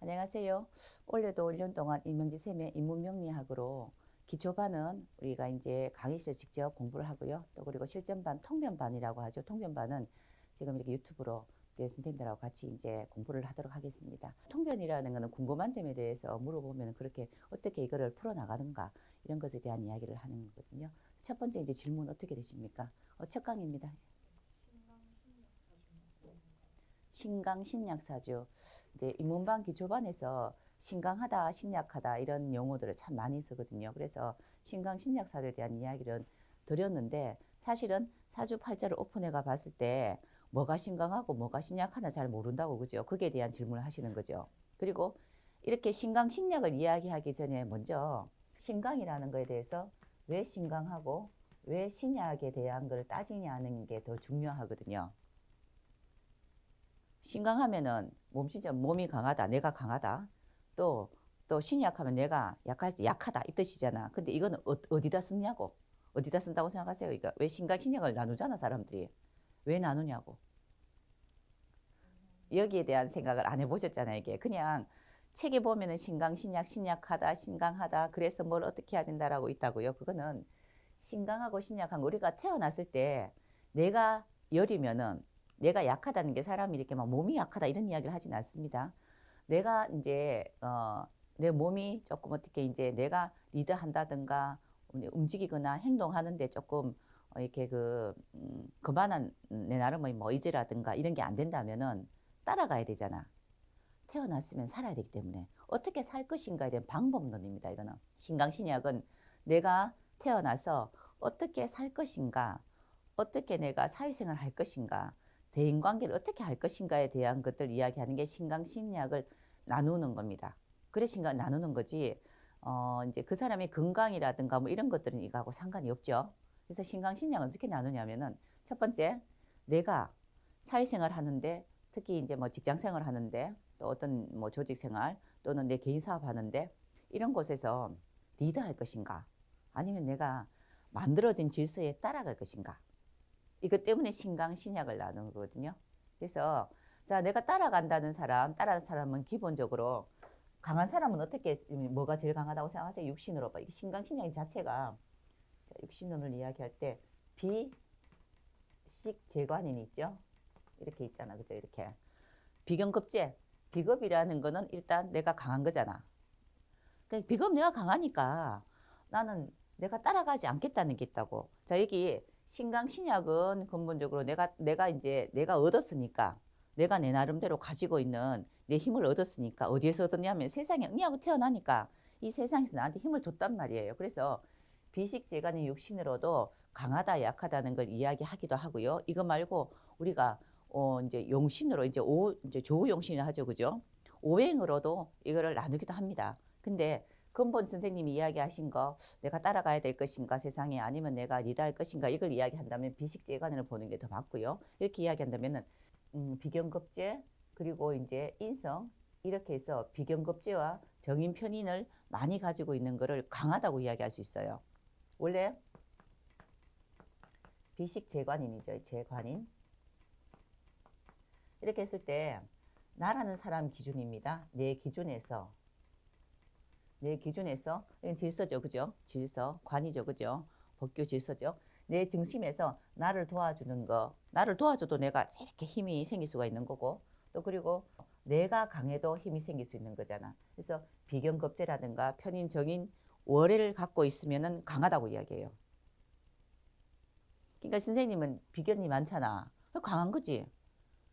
안녕하세요. 올해도 1년 동안 임명지 쌤의 인문명리학으로 기초반은 우리가 이제 강의실 직접 공부를 하고요. 또 그리고 실전반 통변반이라고 하죠. 통변반은 지금 이렇게 유튜브로 네, 선생님들하고 같이 이제 공부를 하도록 하겠습니다. 통변이라는 것은 궁금한 점에 대해서 물어보면 그렇게 어떻게 이거를 풀어나가는가 이런 것에 대한 이야기를 하는 거거든요. 첫 번째 이제 질문 어떻게 되십니까? 어, 첫 강의입니다. 신강 신약사주 이제 인문반 기 초반에서 신강하다 신약하다 이런 용어들을 참 많이 쓰거든요. 그래서 신강 신약사주에 대한 이야기를 드렸는데 사실은 사주 팔자를 오픈해가 봤을 때 뭐가 신강하고 뭐가 신약하나 잘 모른다고 그죠? 그게 대한 질문을 하시는 거죠. 그리고 이렇게 신강 신약을 이야기하기 전에 먼저 신강이라는 거에 대해서 왜 신강하고 왜 신약에 대한 걸 따지냐는 게 더 중요하거든요. 신강하면은 몸 진짜 몸이 강하다, 내가 강하다. 또, 또 신약하면 내가 약할 때 약하다 이 뜻이잖아. 근데 이거는 어, 어디다 쓰냐고. 어디다 쓴다고 생각하세요? 이거 왜 신강 신약을 나누잖아 사람들이. 왜 나누냐고. 여기에 대한 생각을 안 해보셨잖아요. 이게 그냥 책에 보면은 신강 신약 신약하다 신강하다 그래서 뭘 어떻게 해야 된다라고 있다고요. 그거는 신강하고 신약한 거 우리가 태어났을 때 내가 열이면은 내가 약하다는 게 사람이 이렇게 막 몸이 약하다 이런 이야기를 하진 않습니다. 내가 이제 어, 내 몸이 조금 어떻게 이제 내가 리드한다든가 움직이거나 행동하는데 조금 어, 이렇게 그 음, 그만한 내 나름의 뭐 의지라든가 이런 게 안 된다면은 따라가야 되잖아. 태어났으면 살아야 되기 때문에 어떻게 살 것인가에 대한 방법론입니다. 이거는 신강신약은 내가 태어나서 어떻게 살 것인가, 어떻게 내가 사회생활 할 것인가, 대인 관계를 어떻게 할 것인가에 대한 것들 이야기하는 게 신강신약을 나누는 겁니다. 그래 신강 나누는 거지. 어 이제 그 사람의 건강이라든가 뭐 이런 것들은 이거하고 상관이 없죠. 그래서 신강신약은 어떻게 나누냐면은 첫 번째 내가 사회생활 하는데 특히 이제 뭐 직장생활 하는데 또 어떤 뭐 조직생활 또는 내 개인 사업 하는데 이런 곳에서 리드할 것인가 아니면 내가 만들어진 질서에 따라갈 것인가 이것 때문에 신강 신약을 나누는 거거든요. 그래서 자 내가 따라간다는 사람, 따라가는 사람은 기본적으로 강한 사람은 어떻게 뭐가 제일 강하다고 생각하세요? 육신으로 봐. 이게 신강 신약 자체가 육신론을 이야기할 때 비식 재관인 있죠. 이렇게 있잖아, 그죠? 이렇게 비경급제, 비겁이라는 거는 일단 내가 강한 거잖아. 그러니까 비겁 내가 강하니까 나는 내가 따라가지 않겠다는 게 있다고. 자 여기 신강 신약은 근본적으로 내가 내가 이제 내가 얻었으니까 내가 내 나름대로 가지고 있는 내 힘을 얻었으니까 어디에서 얻었냐면 세상에 응하고 태어나니까 이 세상에서 나한테 힘을 줬단 말이에요. 그래서 비식재간의 육신으로도 강하다 약하다는 걸 이야기하기도 하고요. 이거 말고 우리가 어 이제 용신으로 이제 오 이제 조용신을 하죠, 그죠? 오행으로도 이거를 나누기도 합니다. 근데 근본 선생님이 이야기하신 거 내가 따라가야 될 것인가 세상에 아니면 내가 리드할 것인가 이걸 이야기한다면 비식재관을 보는 게 더 맞고요. 이렇게 이야기한다면은 음, 비경급제 그리고 이제 인성 이렇게 해서 비경급제와 정인 편인을 많이 가지고 있는 것을 강하다고 이야기할 수 있어요. 원래 비식 재관인이죠. 재관인. 이렇게 했을 때 나라는 사람 기준입니다. 내 기준에서 내 기준에서 질서죠. 그죠? 질서, 관이죠. 그죠? 법규 질서죠. 내 중심에서 나를 도와주는 거, 나를 도와줘도 내가 이렇게 힘이 생길 수가 있는 거고, 또 그리고 내가 강해도 힘이 생길 수 있는 거잖아. 그래서 비경급제라든가 편인, 정인, 월해를 갖고 있으면은 강하다고 이야기해요. 그러니까 선생님은 비견이 많잖아. 강한 거지.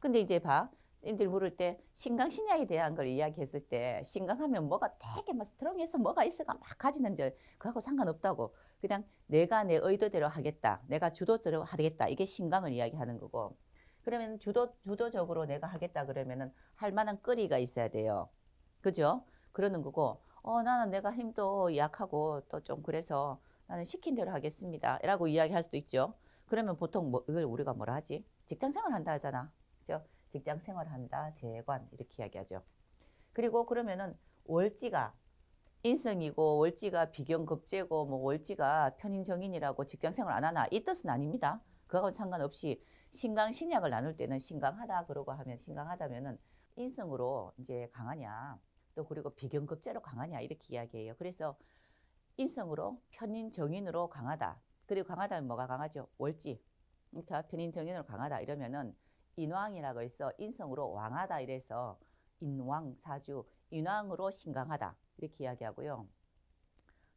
근데 이제 봐. 선생님들 물을 때 신강 신약에 대한 걸 이야기했을 때 신강하면 뭐가 되게 막 스트롱해서 뭐가 있어가 막 가지는데 그하고 상관없다고. 그냥 내가 내 의도대로 하겠다. 내가 주도대로 하겠다. 이게 신강을 이야기하는 거고. 그러면 주도 주도적으로 내가 하겠다 그러면은 할 만한 거리가 있어야 돼요. 그죠? 그러는 거고. 어 나는 내가 힘도 약하고 또 좀 그래서 나는 시킨 대로 하겠습니다. 라고 이야기할 수도 있죠. 그러면 보통 뭐 이걸 우리가 뭐라 하지? 직장 생활 한다 하잖아. 그죠 직장 생활한다, 재관 이렇게 이야기하죠. 그리고 그러면은 월지가 인성이고 월지가 비경급제고 뭐 월지가 편인정인이라고 직장 생활 안 하나 이 뜻은 아닙니다. 그거하고 상관없이 신강 신약을 나눌 때는 신강하다 그러고 하면 신강하다면은 인성으로 이제 강하냐 또 그리고 비경급제로 강하냐 이렇게 이야기해요. 그래서 인성으로 편인 정인으로 강하다. 그리고 강하다면 뭐가 강하죠? 월지. 그러니까 편인 정인으로 강하다 이러면은 인왕이라고 해서 인성으로 왕하다 이래서 인왕 사주 인왕으로 신강하다 이렇게 이야기하고요.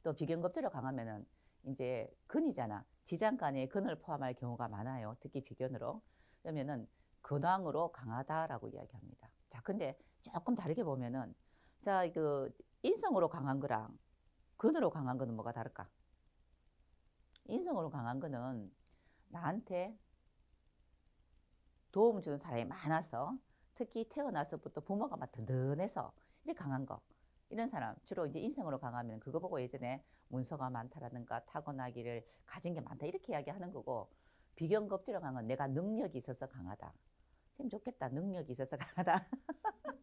또 비경급제로 강하면은 이제 근이잖아. 지장간에 근을 포함할 경우가 많아요. 특히 비견으로. 그러면은 근왕으로 강하다라고 이야기합니다. 자, 근데 조금 다르게 보면은 자, 그 인성으로 강한 거랑 근으로 강한 거는 뭐가 다를까? 인성으로 강한 거는 나한테 도움 주는 사람이 많아서 특히 태어나서부터 부모가 막 든든해서 이렇게 강한 거. 이런 사람 주로 이제 인성으로 강하면 그거 보고 예전에 문서가 많다라든가 타고나기를 가진 게 많다 이렇게 이야기하는 거고 비경겁지로 강한 내가 능력이 있어서 강하다. 쌤 좋겠다. 능력이 있어서 강하다.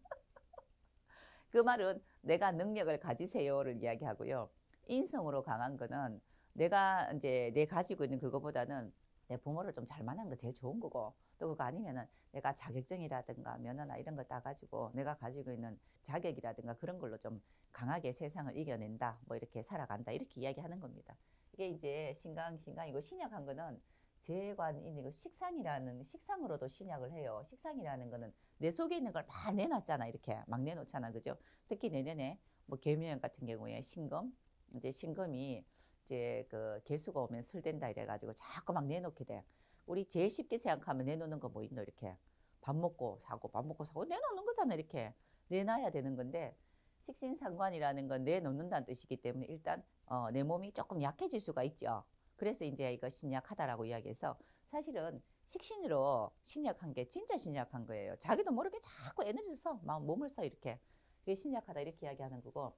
그 말은 내가 능력을 가지세요를 이야기하고요. 인성으로 강한 거는 내가 이제 내 가지고 있는 그거보다는 내 부모를 좀 잘 만난 거 제일 좋은 거고 또 그거 아니면은 내가 자격증이라든가 면허나 이런 걸 따가지고 내가 가지고 있는 자격이라든가 그런 걸로 좀 강하게 세상을 이겨낸다 뭐 이렇게 살아간다 이렇게 이야기하는 겁니다. 이게 이제 신강 신강이고 신약한 거는 재관인 이거 식상이라는 식상으로도 신약을 해요. 식상이라는 거는 내 속에 있는 걸 막 내놨잖아 이렇게 막 내놓잖아 그죠? 특히 내년에 뭐 개묘년 같은 경우에 신금 이제 신금이 이제 그 개수가 오면 슬된다 이래가지고 자꾸 막 내놓게 돼. 우리 제일 쉽게 생각하면 내놓는 거 뭐 있노 이렇게 밥 먹고 사고 밥 먹고 사고 내놓는 거잖아 이렇게 내놔야 되는 건데 식신상관이라는 건 내놓는다는 뜻이기 때문에 일단 어, 내 몸이 조금 약해질 수가 있죠. 그래서 이제 이거 신약하다라고 이야기해서 사실은 식신으로 신약한 게 진짜 신약한 거예요. 자기도 모르게 자꾸 에너지를 써, 막 몸을 써 이렇게 그게 신약하다 이렇게 이야기하는 거고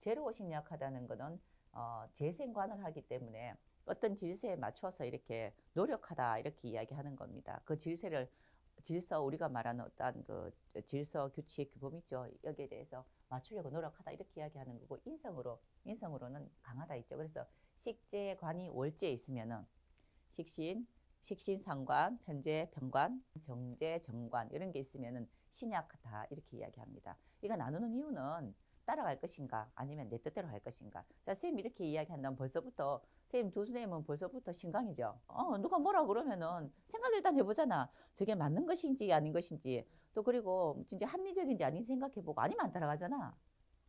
제로 신약하다는 거는 어, 재생관을 하기 때문에 어떤 질서에 맞춰서 이렇게 노력하다 이렇게 이야기하는 겁니다. 그 질서를 질서 우리가 말하는 어떤 그 질서 규칙 규범 있죠. 여기에 대해서 맞추려고 노력하다 이렇게 이야기하는 거고 인성으로 인성으로는 강하다 있죠. 그래서 식재 관이 월제에 있으면은 식신 식신 상관 편재 병관 정재 정관 이런 게 있으면은 신약하다 이렇게 이야기합니다. 이거 나누는 이유는 따라갈 것인가 아니면 내 뜻대로 할 것인가. 자, 쌤 이렇게 이야기한다면 벌써부터 쌤두 선생님은 벌써부터 신강이죠. 어, 누가 뭐라 그러면은 생각 일단 해보잖아. 저게 맞는 것인지 아닌 것인지 또 그리고 진짜 합리적인지 아닌지 생각해보고 아니면 안 따라가잖아.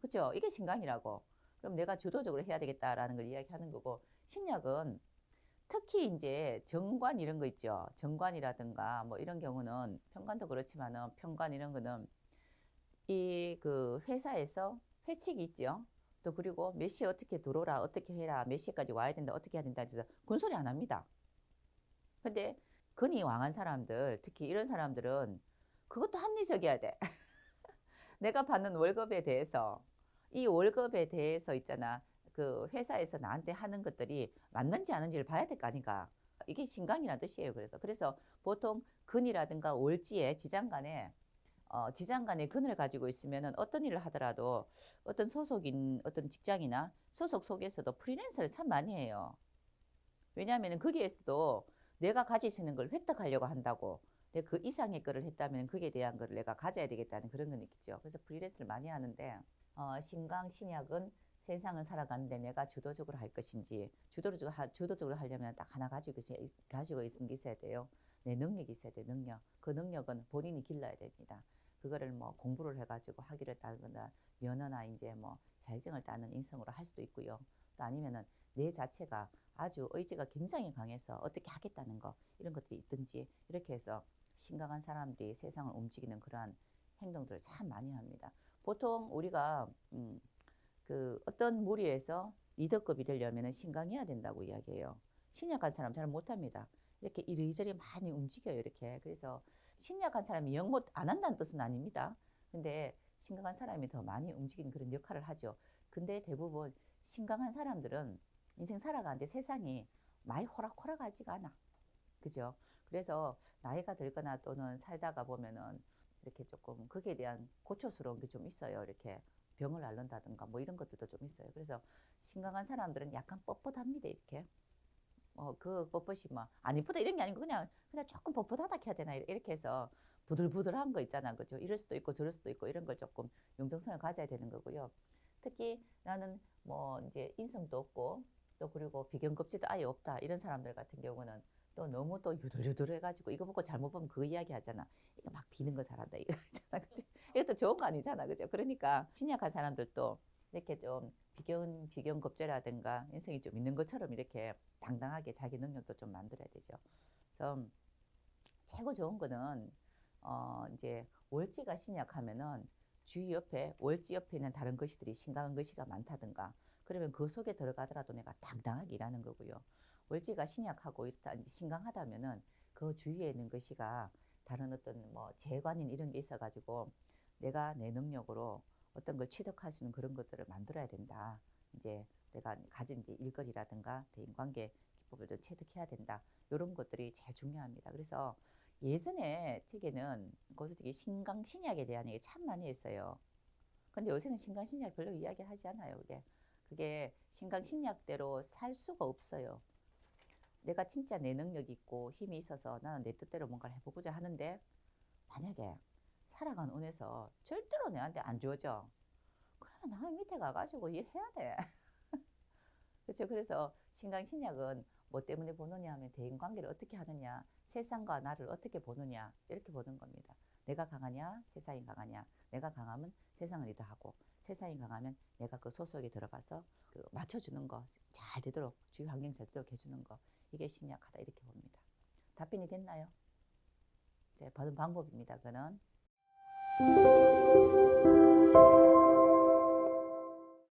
그죠? 이게 신강이라고. 그럼 내가 주도적으로 해야 되겠다라는 걸 이야기하는 거고 신약은 특히 이제 정관 이런 거 있죠. 정관이라든가 뭐 이런 경우는 평관도 그렇지만은 평관 이런 거는 이 그 회사에서 회칙이 있죠. 또 그리고 몇 시에 어떻게 들어오라, 어떻게 해라, 몇 시까지 와야 된다, 어떻게 해야 된다 해서 군소리 안 합니다. 근데 근이 왕한 사람들, 특히 이런 사람들은 그것도 합리적이어야 돼. 내가 받는 월급에 대해서 이 월급에 대해서 있잖아. 그 회사에서 나한테 하는 것들이 맞는지 아닌지를 봐야 될 거 아닌가. 이게 신강이라는 뜻이에요. 그래서 그래서 보통 근이라든가 월지에 지장 간에 어, 지장간에 근을 가지고 있으면은 어떤 일을 하더라도 어떤 소속인 어떤 직장이나 소속 속에서도 프리랜서를 참 많이 해요. 왜냐하면 거기에서도 내가 있는 걸 획득하려고 한다고. 근데 그 이상의 거를 했다면 거기에 대한 거를 내가 가져야 되겠다는 그런 건 있겠죠. 그래서 프리랜서를 많이 하는데 어, 신강 신약은 세상을 살아가는데 내가 주도적으로 할 것인지 주도적으로 하, 주도적으로 하려면 딱 하나 가지고 있, 가지고 있는 게 있어야 돼요. 내 능력이 있어야 돼. 능력. 그 능력은 본인이 길러야 됩니다. 그거를 뭐 공부를 해가지고 학위를 따거나 면허나 이제 뭐 자격증을 따는 인성으로 할 수도 있고요. 또 아니면은 내 자체가 아주 의지가 굉장히 강해서 어떻게 하겠다는 거 이런 것들이 있든지 이렇게 해서 심각한 사람들이 세상을 움직이는 그러한 행동들을 참 많이 합니다. 보통 우리가 음, 그 어떤 무리에서 리더급이 되려면 신강해야 된다고 이야기해요. 신약한 사람 잘 못합니다. 이렇게 이리저리 많이 움직여요. 이렇게 그래서 신약한 사람이 영 못 안 한다는 뜻은 아닙니다. 근데 신강한 사람이 더 많이 움직이는 그런 역할을 하죠. 근데 대부분 신강한 사람들은 인생 살아가는데 세상이 많이 호락호락하지가 않아. 그죠? 그래서 나이가 들거나 또는 살다가 보면은 이렇게 조금 거기에 대한 고초스러운 게 좀 있어요. 이렇게 병을 앓는다든가 뭐 이런 것들도 좀 있어요. 그래서 심각한 사람들은 약간 뻣뻣합니다. 이렇게. 어, 그 뻣뻣이 뭐, 안 이쁘다 이런 게 아니고 그냥, 그냥 조금 뻣뻣하다 해야 되나 이렇게 해서 부들부들한 거 있잖아. 그죠? 이럴 수도 있고 저럴 수도 있고 이런 걸 조금 융통성을 가져야 되는 거고요. 특히 나는 뭐 이제 인성도 없고 또 그리고 비경급지도 아예 없다. 이런 사람들 같은 경우는 또 너무 또 유들유들 해가지고 이거 보고 잘못 보면 그 이야기 하잖아. 이거 막 비는 거 잘한다. 이거 있잖아. 그치? 이것도 좋은 거 아니잖아. 그죠? 그러니까 신약한 사람들도 이렇게 좀 비경, 비경급제라든가 인성이 좀 있는 것처럼 이렇게 당당하게 자기 능력도 좀 만들어야 되죠. 그래서 최고 좋은 거는 어 이제 월지가 신약하면은 주위 옆에 월지 옆에 있는 다른 것이들이 심각한 것이가 많다든가 그러면 그 속에 들어가더라도 내가 당당하게 일하는 거고요. 월지가 신약하고 일단 신강하다면은 그 주위에 있는 것이가 다른 어떤 뭐 재관인 이런 게 있어가지고 내가 내 능력으로 어떤 걸 취득할 수 있는 그런 것들을 만들어야 된다. 이제 내가 가진 일거리라든가 대인관계 기법을 체득해야 된다. 이런 것들이 제일 중요합니다. 그래서 예전에 되게는 고수되게 신강 신약에 대한 얘기 참 많이 했어요. 근데 요새는 신강 신약 별로 이야기하지 않아요. 그게 그게 신강 신약대로 살 수가 없어요. 내가 진짜 내 능력이 있고 힘이 있어서 나는 내 뜻대로 뭔가를 해보고자 하는데 만약에 살아가는 운에서 절대로 내한테 안 주어져. 그러면 나 밑에 가가지고 일해야 돼. 그렇죠. 그래서 신강 신약은 뭐 때문에 보느냐 하면 대인 관계를 어떻게 하느냐, 세상과 나를 어떻게 보느냐 이렇게 보는 겁니다. 내가 강하냐, 세상이 강하냐. 내가 강하면 세상을 리드하고 세상이 강하면 내가 그 소속에 들어가서 그 맞춰주는 거 잘 되도록 주위 환경 잘 되도록 해주는 거 이게 신약하다 이렇게 봅니다. 답변이 됐나요? 이제 받은 방법입니다. 그는 Música